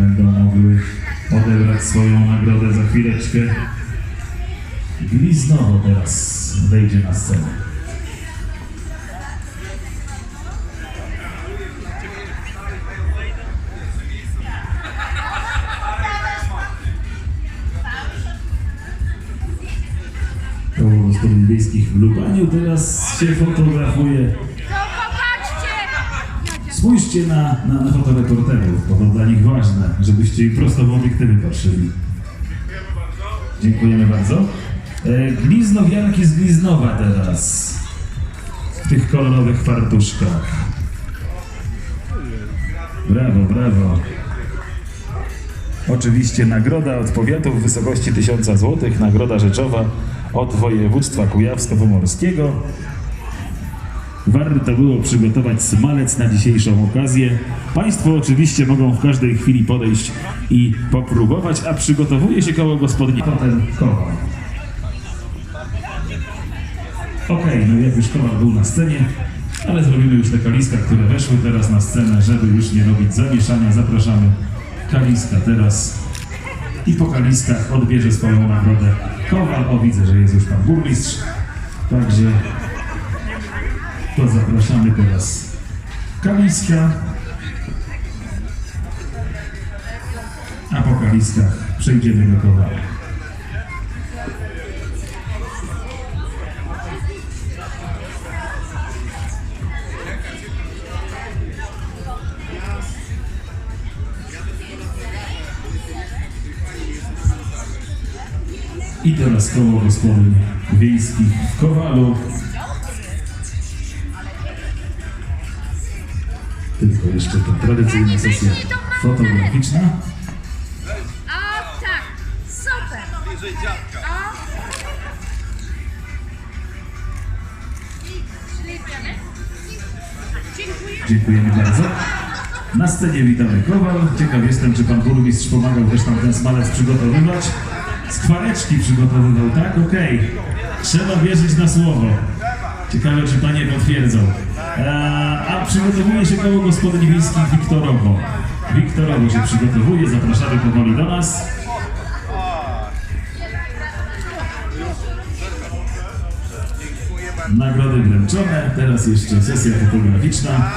będą mogły odebrać swoją nagrodę za chwileczkę. Gliznowo teraz wejdzie na scenę. Koło wiejskich w Lubaniu teraz się fotografuje. Spójrzcie na, na, na fotoreporterów, bo to dla nich ważne, żebyście im prosto w obiektywy patrzyli. Dziękujemy bardzo. E, Gliznowianki z Gliznowa teraz. W tych kolorowych fartuszkach. Brawo, brawo. Oczywiście nagroda od powiatu w wysokości 1000 zł, nagroda rzeczowa od województwa kujawsko-pomorskiego. Warto było przygotować smalec na dzisiejszą okazję. Państwo oczywiście mogą w każdej chwili podejść i popróbować, a przygotowuje się koło gospodyni. Potem kowal. Okej, no jak już kowal był na scenie, ale zrobimy już te kaliska, które weszły teraz na scenę, żeby już nie robić zamieszania. Zapraszamy kaliska teraz i po kaliskach odbierze swoją nagrodę kowal. O, widzę, że jest już pan burmistrz, także to zapraszamy teraz Kaliska. A po Kaliskach przejdziemy do Kowala. I teraz koło gospodyń wiejskich w Kowalu. Tylko jeszcze ta tradycyjna sesja fotograficzna. O tak! Super! O! Dziękujemy bardzo. Na scenie witamy Kowal. Ciekaw jestem, czy pan burmistrz pomagał też tam ten smalec przygotowywać. Skwareczki przygotowywał, tak? Okej. Trzeba wierzyć na słowo. Ciekawe, czy panie potwierdzą. Eee, przygotowuje się koło gospodyń wiejskich Wiktorowo. Wiktorowo się przygotowuje, zapraszamy powoli do nas. Nagrody wręczone, teraz jeszcze sesja fotograficzna.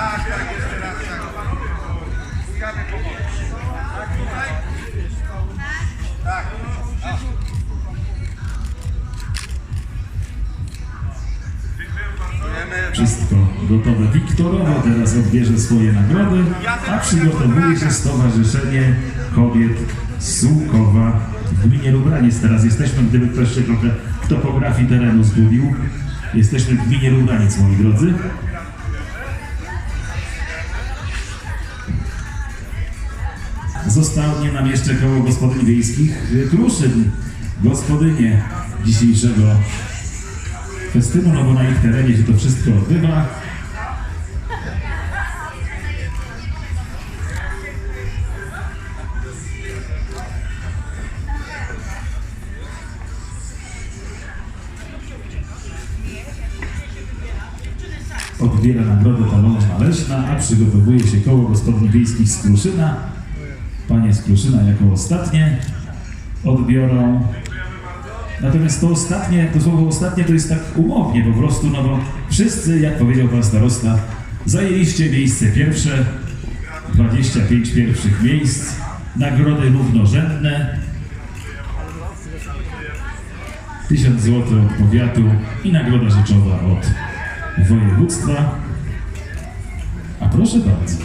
Gotowe. Wiktorowo teraz odbierze swoje nagrody, a przygotowuje się Stowarzyszenie Kobiet Sułkowa w gminie Lubraniec. Teraz jesteśmy, gdyby ktoś się trochę w topografii terenu zgubił. Jesteśmy w gminie Lubraniec, moi drodzy. Zostanie nam jeszcze koło gospodyń wiejskich y, Kruszyn, gospodynie dzisiejszego festynu, no bo na ich terenie się to wszystko odbywa. Odbiera nagrodę talonna leśna, a przygotowuje się koło gospodyń wiejskich z Kruszyna. Panie z Kruszyna jako ostatnie odbiorą Natomiast to ostatnie, to słowo ostatnie to jest tak umownie po prostu, no bo wszyscy, jak powiedział pan starosta, zajęliście miejsce pierwsze, 25 pierwszych miejsc, nagrody równorzędne, 1000 zł od powiatu i nagroda rzeczowa od województwa. A proszę bardzo.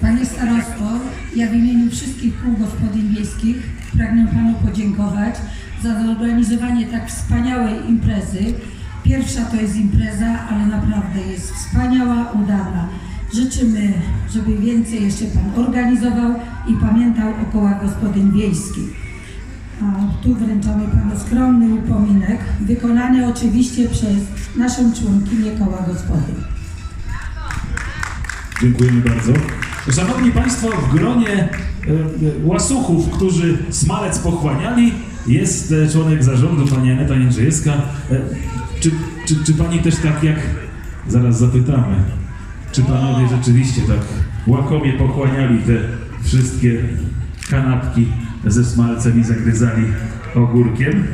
Panie starosto, ja w imieniu wszystkich kół gospodyń wiejskich pragnę Panu podziękować za zorganizowanie tak wspaniałej imprezy. Pierwsza to jest impreza, ale naprawdę jest wspaniała, udana. Życzymy, żeby więcej jeszcze Pan organizował i pamiętał o kołach gospodyń wiejskich. Tu wręczamy Panu skromny upominek, wykonany oczywiście przez naszą członkinię koła gospodyń. Dziękujemy bardzo. Szanowni Państwo, w gronie e, e, łasuchów, którzy smalec pochłaniali, jest e, członek zarządu, pani Aneta Jędrzejewska. Czy, czy, czy pani też tak jak... Zaraz zapytamy. Czy panowie rzeczywiście tak łakomie pochłaniali te wszystkie kanapki ze smalcem i zagryzali ogórkiem?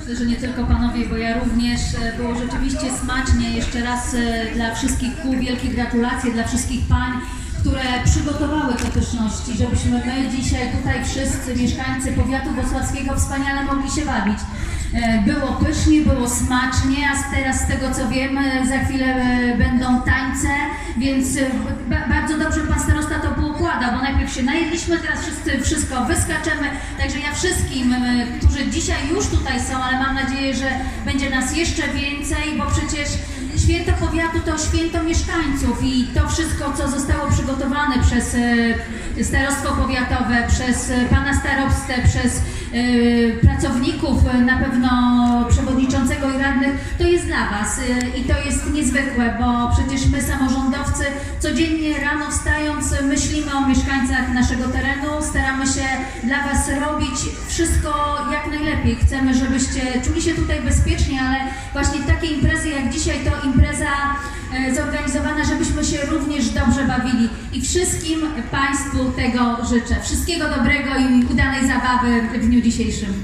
Myślę, że nie tylko panowie, bo ja również. E, Było rzeczywiście smacznie. Jeszcze raz e, dla wszystkich kół wielkie gratulacje dla wszystkich pań, które przygotowały te pyszności, żebyśmy my dzisiaj tutaj wszyscy mieszkańcy powiatu wosławskiego wspaniale mogli się bawić. E, Było pysznie, było smacznie, a teraz z tego co wiem, e, za chwilę e, będą tańce, więc ba- bardzo dobrze pan starosta to poukłada, bo najpierw się najedliśmy, teraz wszyscy wszystko wyskaczemy, także ja wszystkim, którzy dzisiaj już tutaj są, ale mam nadzieję, że będzie nas jeszcze więcej, bo przecież święto powiatu to święto mieszkańców i to wszystko, co zostało przygotowane przez e, starostwo powiatowe, przez e, pana starostę, przez e, pracowników, na pewno przewodniczącego i radnych, to jest dla Was i to jest niezwykłe, bo przecież my samorządowcy codziennie rano wstając myślimy o mieszkańcach naszego terenu, staramy się dla Was robić wszystko jak najlepiej. Chcemy, żebyście czuli się tutaj bezpiecznie, ale właśnie takie imprezy dzisiaj to impreza e, zorganizowana, żebyśmy się również dobrze bawili i wszystkim Państwu tego życzę. Wszystkiego dobrego i udanej zabawy w dniu dzisiejszym.